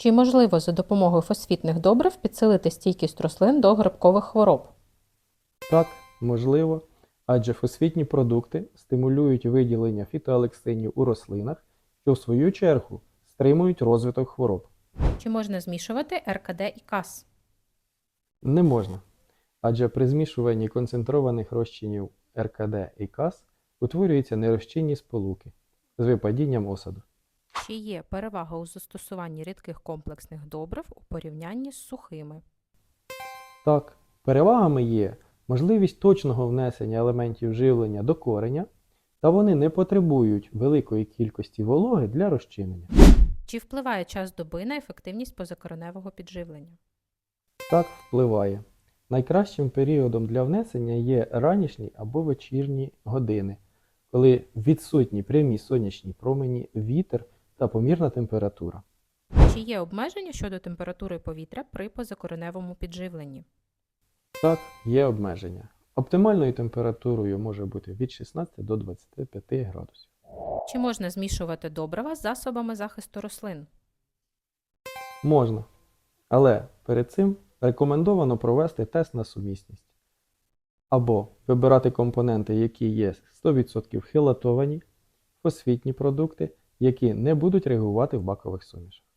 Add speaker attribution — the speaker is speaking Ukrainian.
Speaker 1: Чи можливо за допомогою фосфітних добрив підсилити стійкість рослин до грибкових хвороб?
Speaker 2: Так, можливо, адже фосфітні продукти стимулюють виділення фітоалексинів у рослинах, що в свою чергу стримують розвиток хвороб.
Speaker 1: Чи можна змішувати РКД і КАС?
Speaker 2: Не можна, адже при змішуванні концентрованих розчинів РКД і КАС утворюються нерозчинні сполуки з випадінням осаду.
Speaker 1: Чи є перевага у застосуванні рідких комплексних добрив у порівнянні з сухими?
Speaker 2: Так, перевагами є можливість точного внесення елементів живлення до кореня, та вони не потребують великої кількості вологи для розчинення.
Speaker 1: Чи впливає час доби на ефективність позакореневого підживлення?
Speaker 2: Так впливає. Найкращим періодом для внесення є ранішні або вечірні години, коли відсутні прямі сонячні промені, вітер та помірна температура.
Speaker 1: Чи є обмеження щодо температури повітря при позакореневому підживленні?
Speaker 2: Так, є обмеження. Оптимальною температурою може бути від 16 до 25 градусів.
Speaker 1: Чи можна змішувати добрива з засобами захисту рослин?
Speaker 2: Можна. Але перед цим рекомендовано провести тест на сумісність. Або вибирати компоненти, які є 100% хилатовані, фосфітні продукти, які не будуть реагувати в бакових сумішах.